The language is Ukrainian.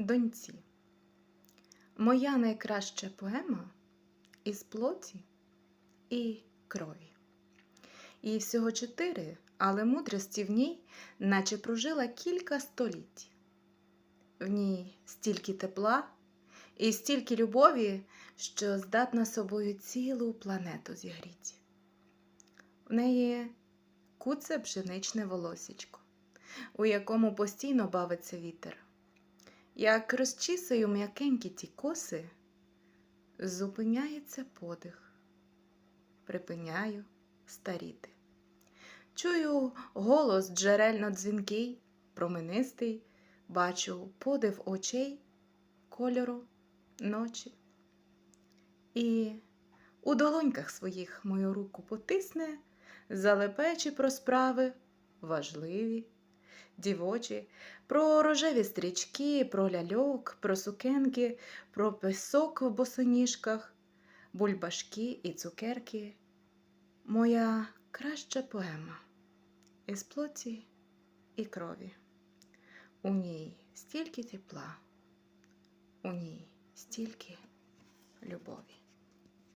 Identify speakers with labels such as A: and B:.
A: доньці. Моя найкраща поема із плоті і крові. Їй всього чотири, але мудрості в ній, наче прожила кілька століть. В ній стільки тепла і стільки любові, що здатна собою цілу планету зігріть. В неї куце пшеничне волосічко, у якому постійно бавиться вітер. Як розчісую м'якенькі ті коси, зупиняється подих, припиняю старіти. Чую голос джерельно дзвінкий, променистий, бачу подив очей кольору ночі. І у долоньках своїх мою руку потисне, залепечі про справи важливі, дівочі, про рожеві стрічки, про ляльок, про сукенки, про песок в босоніжках, бульбашки і цукерки. Моя краща поема із плоті і крові. У ній стільки тепла, у ній стільки любові.